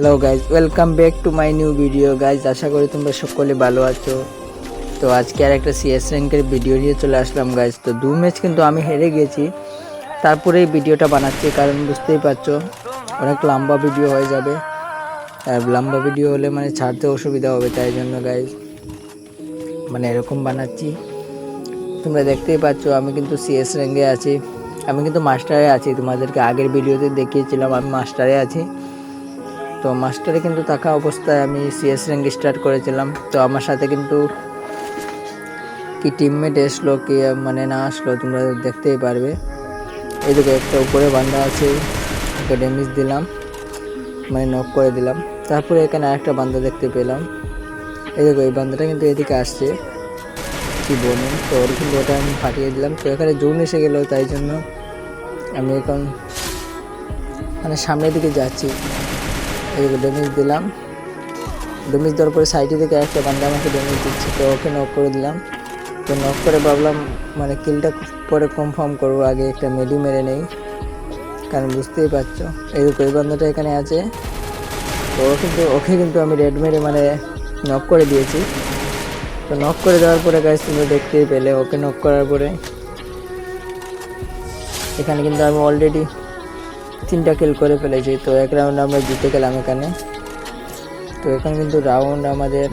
Hello guys welcome back to my new video guys আশা করি তোমরা সকলে ভালো আছো। তো আজকে আর একটা সিএস র্যাঙ্কের ভিডিও নিয়ে চলে আসলাম গাইজ তো দু ম্যাচ কিন্তু আমি হেরে গেছি। তারপরে এই ভিডিওটা বানাচ্ছি, কারণ বুঝতেই পারছ, অনেক লম্বা ভিডিও হয়ে যাবে। আর লম্বা ভিডিও হলে মানে ছাড়তে অসুবিধা হবে, তাই জন্য গাইজ মানে এরকম বানাচ্ছি। তোমরা দেখতেই পাচ্ছ, আমি কিন্তু সিএস র্যাঙ্কে আছি। আমি কিন্তু মাস্টারে আছি। তোমাদেরকে আগের ভিডিওতে দেখিয়েছিলাম, আমি মাস্টারে আছি। তো মাস্টারে কিন্তু থাকা অবস্থায় আমি সিএস র্যাঙ্ক স্টার্ট করেছিলাম। তো আমার সাথে কিন্তু কি টিমমেট এসলো, কি মানে না আসলো, তোমরা দেখতেই পারবে। এদিকে একটা উপরে বান্ধা আছে, ওকে ড্যামেজ দিলাম মানে নক করে দিলাম। তারপরে এখানে আরেকটা বান্ধা দেখতে পেলাম। এই দেখো এই বান্ধাটা কিন্তু এদিকে আসছে। কি বলুন তো ওর কিন্তু ওটা আমি ফাটিয়ে দিলাম। তো এখানে জোন এসে গেলো, তাই জন্য আমি এখন মানে সামনের দিকে যাচ্ছি। এদিকে ড্যামেজ দিলাম। ড্যামেজ দেওয়ার পরে সাইডে থেকে একটা বান্দা আমাকে ড্যামেজ দিচ্ছে, তো ওকে নক করে দিলাম। তো নক করে ভাবলাম মানে কিলটা পরে কনফার্ম করব, আগে একটা মেডি মেরে নেই। কারণ বুঝতেই পারছ এদিকে ওই বান্দাটা এখানে আছে। তো ও কিন্তু, ওকে কিন্তু আমি রেড মেরে মানে নক করে দিয়েছি। তো নক করে দেওয়ার পরে গাছ তুমি দেখতেই পেলে, ওকে নক করার পরে। এখানে কিন্তু আমি অলরেডি তিনটা কিল করে ফেলেছি। তো এক রাউন্ড আমরা জিতে গেলাম এখানে। তো এখানে কিন্তু রাউন্ড আমাদের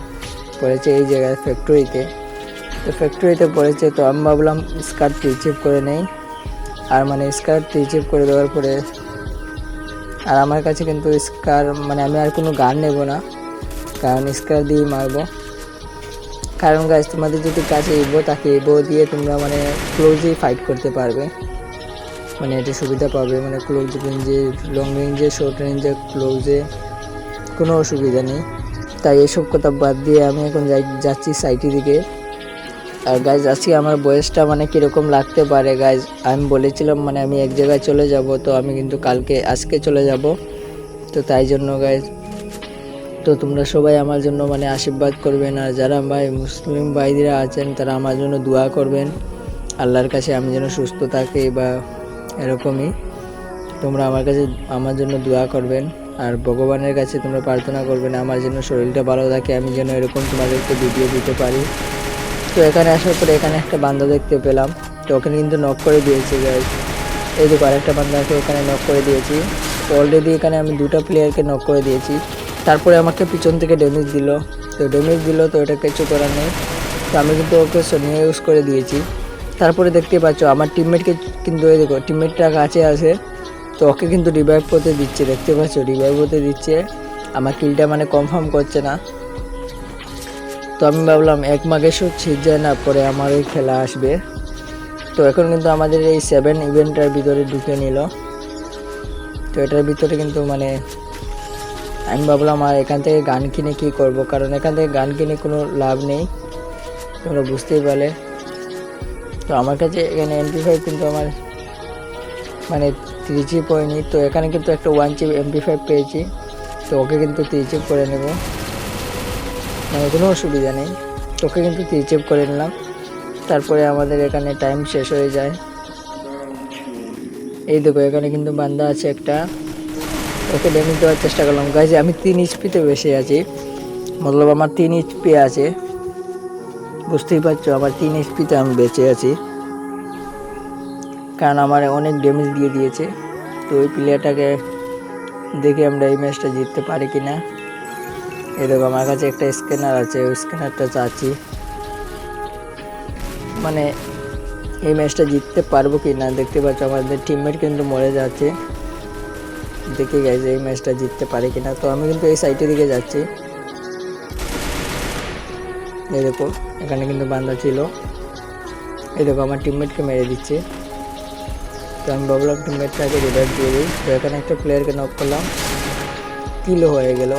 পড়েছে এই জায়গায় ফ্যাক্টরিতে তো ফ্যাক্টরিতে পড়েছে, তো আমি ভাবলাম স্কার্ট রিচিভ করে নেই। আর মানে স্কার্ট রিচিভ করে দেওয়ার পরে আর আমার কাছে কিন্তু স্কার মানে আমি আর কোনো গান নেব না। কারণ স্কার দিয়ে মারবো। কারণ গাছ তোমাদের যদি কাছে ইবো তাকে ইবো দিয়ে তোমরা মানে ক্লোজেই ফাইট করতে পারবে। মানে এটা সুবিধা পাবে মানে ক্লোজ রেঞ্জে লং রেঞ্জে শর্ট রেঞ্জে ক্লোজে কোনো অসুবিধা নেই। তাই এসব কথা বাদ দিয়ে আমি এখন যাই, যাচ্ছি সাইটের দিকে। আর গাইজ আজকে আমার বয়সটা মানে কীরকম লাগতে পারে গাইজ আমি বলেছিলাম মানে আমি এক জায়গায় চলে যাব, তো আমি কিন্তু কালকে, আজকে চলে যাব। তো তাই জন্য গাইজ তো তোমরা সবাই আমার জন্য মানে আশীর্বাদ করবেন আর যারা ভাই, মুসলিম ভাইরা আছেন, তারা আমার জন্য দোয়া করবেন। আল্লাহর কাছে আমি যেন সুস্থ থাকি বা এরকমই। তোমরা আমার কাছে, আমার জন্য দোয়া করবেন। আর ভগবানের কাছে তোমরা প্রার্থনা করবেন, আমার জন্য শরীরটা ভালো থাকে, আমি যেন এরকম তোমাদেরকে ভিডিও দিতে পারি। তো এখানে আসার পরে এখানে একটা বান্দা দেখতে পেলাম, তো ওখানে কিন্তু নক করে দিয়েছি গাইজ এই দেখো, আরেকটা বান্দাকে এখানে নক করে দিয়েছি। অলরেডি এখানে আমি দুটো প্লেয়ারকে নক করে দিয়েছি। তারপরে আমাকে পিছন থেকে ড্যামেজ দিল। তো ড্যামেজ দিল, তো এটা কিছু করার নেই। তো আমি কিন্তু ওকে সোনিয়া ইউজ করে দিয়েছি। তারপরে দেখতে পাচ্ছ, আমার টিমমেটকে কিন্তু এই দেখো টিমমেটটা কাছে আছে, তো ওকে কিন্তু রিভাইভ করতে দিচ্ছে, দেখতে পাচ্ছ রিভাইভ হতে দিচ্ছে। আমার কিলটা মানে কনফার্ম করছে না। তো আমি ভাবলাম, এক মাঘে সব ছিট যায় না, পরে আমার ওই খেলা আসবে। তো এখন কিন্তু আমাদের এই সেভেন ইভেন্টটার ভিতরে ঢুকে নিল। তো এটার ভিতরে কিন্তু মানে আমি ভাবলাম, আর এখান থেকে গান কিনে কি করব? কারণ এখান থেকে গান কিনে কোনো লাভ নেই। তোমরা বুঝতেই পারলে। তো আমার কাছে এখানে এমপি ফাইভ কিন্তু আমার মানে থ্রি জি পড়েনি। তো এখানে কিন্তু একটা ওয়ান জি এমপি ফাইভ পেয়েছি। তো ওকে কিন্তু থ্রি চিপ করে নেব। মানে কোনো অসুবিধা নেই। তোকে কিন্তু থ্রি চিপ করে নিলাম। তারপরে আমাদের এখানে টাইম শেষ হয়ে যায়। এই দেখো, এখানে কিন্তু বান্দা আছে একটা। ওকে ড্যামেজ দেওয়ার চেষ্টা করলাম। গাইজ আমি তিন এইচপিতে বেশি আছি। মতলব আমার তিন এইচপি আছে। বুঝতেই পারছ, আমার তিন এইচপিতে আমি বেঁচে আছি। কারণ আমার অনেক ড্যামেজ দিয়ে দিয়েছে। তো ওই প্লেয়ারটাকে দেখে আমরা এই ম্যাচটা জিততে পারি কি না এরকম আমার কাছে একটা স্ক্যানার আছে, ওই স্ক্যানারটা চাচ্ছি। মানে এই ম্যাচটা জিততে পারব কি না দেখতে পাচ্ছ, আমাদের টিমমেট কিন্তু মরে যাচ্ছে। দেখে গেছে, এই ম্যাচটা জিততে পারে কিনা। তো আমি কিন্তু এই সাইডের দিকে যাচ্ছি। এই দেখো, এখানে কিন্তু বান্দা ছিল। এই দেখো, আমার টিমমেটকে মেরে দিচ্ছে। তো আমি ভাবলাম টিমমেটটাকে রিভাইভ দিয়ে দিই। তো এখানে একটা প্লেয়ারকে নক করলাম। কিলো হয়ে গেল।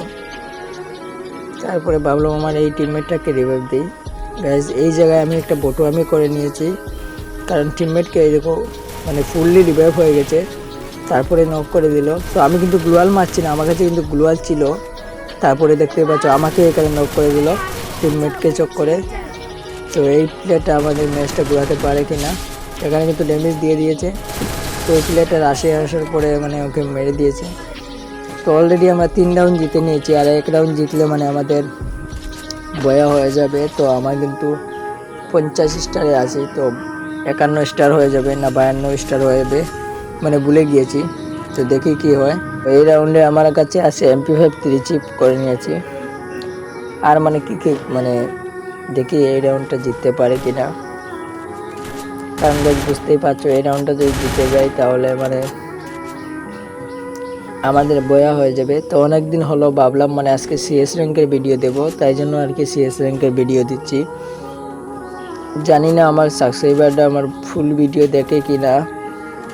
তারপরে ভাবলাম আমার এই টিমমেটটাকে রিভাইভ দিই। গ্যাস এই জায়গায় আমি একটা বটু আমি করে নিয়েছি। কারণ টিমমেটকে এই দেখো মানে ফুললি রিভাইভ হয়ে গেছে। তারপরে নক করে দিল। তো আমি কিন্তু গ্লোয়াল মারছি না, আমার কাছে কিন্তু গ্লোয়াল ছিল। তারপরে দেখতে পাচ্ছ, আমাকে এখানে নক করে দিল। টিমমেটকে চোখ করে। তো এই প্লেয়ারটা আমাদের ম্যাচটা ঘোরাতে পারে কি না এখানে কিন্তু ড্যামেজ দিয়ে দিয়েছে। তো ওই প্লেয়ারটা রাশে আসার পরে মানে ওকে মেরে দিয়েছে। তো অলরেডি আমরা তিন রাউন্ড জিতে নিয়েছি, আর এক রাউন্ড জিতলে মানে আমাদের বয়া হয়ে যাবে। তো আমার কিন্তু পঞ্চাশ স্টারে আছে, তো একান্ন স্টার হয়ে যাবে না বায়ান্ন স্টার হয়ে যাবে মানে ভুলে গিয়েছি। তো দেখি কি হয়। এই রাউন্ডে আমার কাছে আছে এমপি ফাইভ থ্রি চিপ করে নিয়েছি। আর মানে কি কি মানে দেখি এই রাউন্ডটা জিততে পারে কি না কারণ গাছ বুঝতেই পারছ, এই রাউন্ডটা যদি জিতে যাই তাহলে মানে আমাদের বয়া হয়ে যাবে। তো অনেক দিন হলো ভাবলাম মানে আজকে সিএস র্যাঙ্কের ভিডিও দেব, তাই জন্য আর কি সিএস র্যাঙ্কের ভিডিও দিচ্ছি। জানি না আমার সাবস্ক্রাইবারটা আমার ফুল ভিডিও দেখে কি না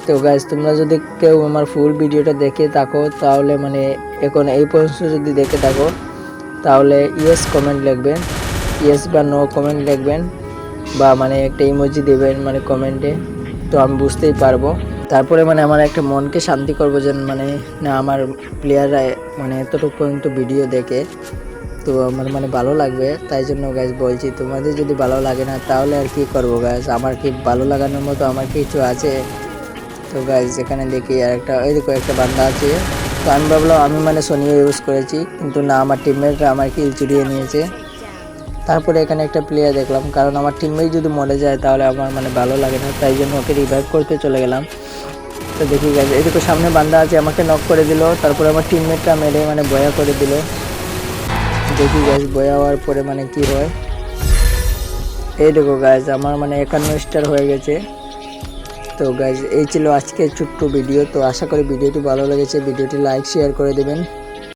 তো গাইজ তোমরা যদি কেউ আমার ফুল ভিডিওটা দেখে থাকো, তাহলে মানে এখন এই পর্যন্ত যদি দেখে থাকো তাহলে ইয়েস কমেন্ট লিখবেন ইয়েস বা নো কমেন্ট লিখবেন, বা মানে একটা ইমোজি দেবেন মানে কমেন্টে তো আমি বুঝতেই পারব। তারপরে মানে আমার একটা মনকে শান্তি করব যে মানে না আমার প্লেয়াররা মানে এতটুকু পর্যন্ত ভিডিও দেখে। তো আমার মানে ভালো লাগবে, তাই জন্য গাছ বলছি, তোমাদের যদি ভালো লাগে না তাহলে আর কি করব গাছ আমার কি ভালো লাগানোর মতো আমার কিছু আছে? তো গাছ এখানে দেখি আর একটা ওই দেখো একটা বান্দা আছে। তো আমি ভাবলাম, আমি মানে সোনিও ইউজ করেছি, কিন্তু না, আমার টিমমেটরা আমার কিল চুরিয়ে নিয়েছে। তারপরে এখানে একটা প্লেয়ার দেখলাম, কারণ আমার টিমমেট যদি মরে যায়, তাহলে আমার মানে ভালো লাগে না, তাই জন্য ওকে রিভাইভ করতে চলে গেলাম। তো দেখি গেছে এদিকে সামনে বান্দা আছে, আমাকে নক করে দিল, তারপরে আমার টিমমেটটা মেরে মানে বয়া করে দিল। দেখি গাছ বয়া হওয়ার পরে মানে কি হয়। এই দেখো গাছ আমার মানে একান্ন স্টার হয়ে গেছে। তো গাইজ এই ছিল আজকে ছোট্ট ভিডিও তো আশা করি ভিডিওটি ভালো লেগেছে। ভিডিওটি লাইক শেয়ার করে দেবেন।